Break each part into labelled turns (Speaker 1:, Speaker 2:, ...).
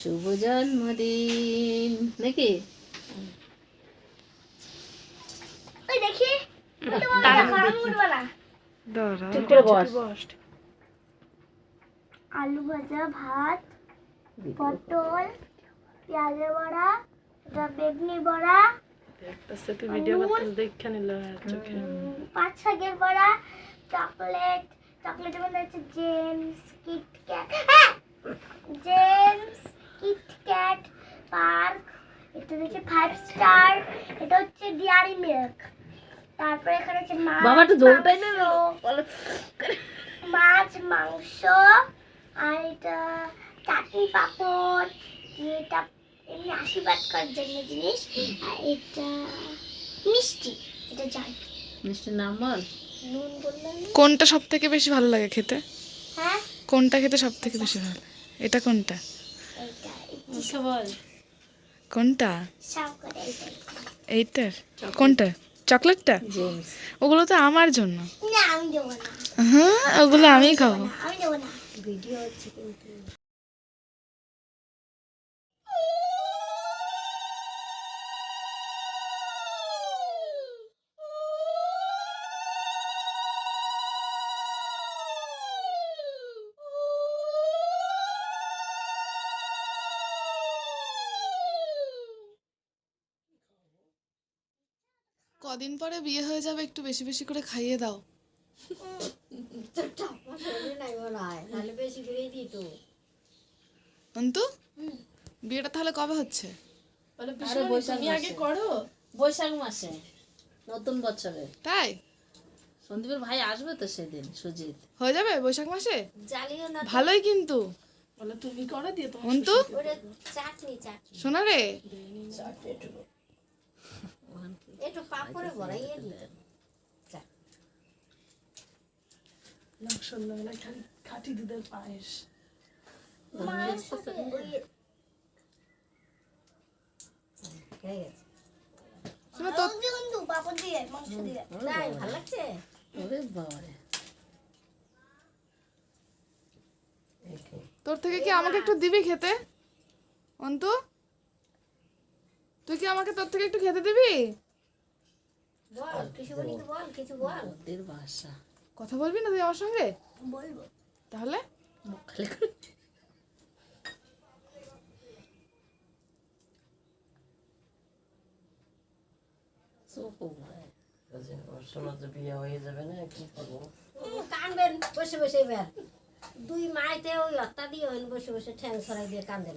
Speaker 1: শুভ জন্মদিন নাকি?
Speaker 2: ওই দেখি। আলু ভাজা ভাত পটল পেঁয়াজের বড়া এটা বেগনি বড়া পাঁচ শাকের বড়া চকলেট চকলেটের মধ্যে হচ্ছে জেমস কিটক্যাট হ্যাঁ জেমস কিটক্যাট পার্ক এটা হচ্ছে ফাইভ স্টার এটা হচ্ছে ডিয়ারি মিল্ক। তারপরে এখানে হচ্ছে মাছ
Speaker 1: বাবা একটু জলটাই নে।
Speaker 2: মাছ মাংস আর এটা চাটনি পাপড় এটা এমনি আশীর্বাদ করার জন্য জিনিস। আর এটা মিষ্টি এটা জানি
Speaker 1: মিষ্টির নাম বল।
Speaker 2: নুন বললাম না?
Speaker 3: কোনটা সব থেকে বেশি ভালো লাগে খেতে?
Speaker 2: হ্যাঁ?
Speaker 3: কোনটা খেতে সব থেকে বেশি ভালো এটা কোনটা?
Speaker 1: বল।
Speaker 3: কোনটা? এইটার? কোনটা? চকলেটটা? ওগুলো তো আমার জন্য।
Speaker 2: আমি
Speaker 3: হ্যাঁ ওগুলো আমি খাব।
Speaker 2: না, আমি দেবো না।
Speaker 1: ভিডিও হচ্ছে কিন্তু।
Speaker 3: কদিন পরে বিয়ে হয়ে যাবে একটু বেশি বেশি করে খাইয়ে দাও। অন্তু বিয়েটা তাহলে কবে হচ্ছে?
Speaker 1: মাসে।
Speaker 3: করো।
Speaker 1: বৈশাখ মাসে নতুন বছরে।
Speaker 3: তাই?
Speaker 1: সন্দীপের ভাই আসবে তো সেদিন সুজিত।
Speaker 3: হয়ে যাবে বৈশাখ মাসে?
Speaker 2: জ্বালিও না
Speaker 3: ভালোই কিন্তু। তুমি করে দিয়ে অন্তু?
Speaker 2: চাটনি চাটনি।
Speaker 3: শোনা রে।
Speaker 2: একটু পাপড়ে ভরাইয়ে দিতে।
Speaker 3: খাটি দুধের পায়েস। তোর থেকে কি আমাকে একটু দিবি খেতে? অন্তু তুই কি আমাকে তোর থেকে একটু খেতে দিবি
Speaker 2: বল কিছু বলি তো বল কিছু বল
Speaker 1: ওদের বাসা।
Speaker 3: কথা বলবি না তুই আমার সঙ্গে
Speaker 2: বলব।
Speaker 3: তাহলে?
Speaker 1: মুখ খালি করে। চুপ ভাই।
Speaker 4: কানবেন বসে বসে এবার। দুই মাইতে ওই হত্যা দিয়ে ওই বসে বসে ঠ্যাং ছড়াই দিয়ে কান্দেন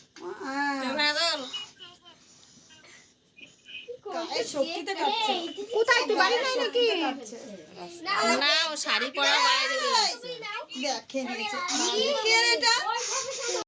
Speaker 2: হ্যাপি বার্থডে
Speaker 3: কোথায়? তো বাড়ি নাই নাকি?
Speaker 1: না ও শাড়ি পরা বাইরে বেরোচ্ছে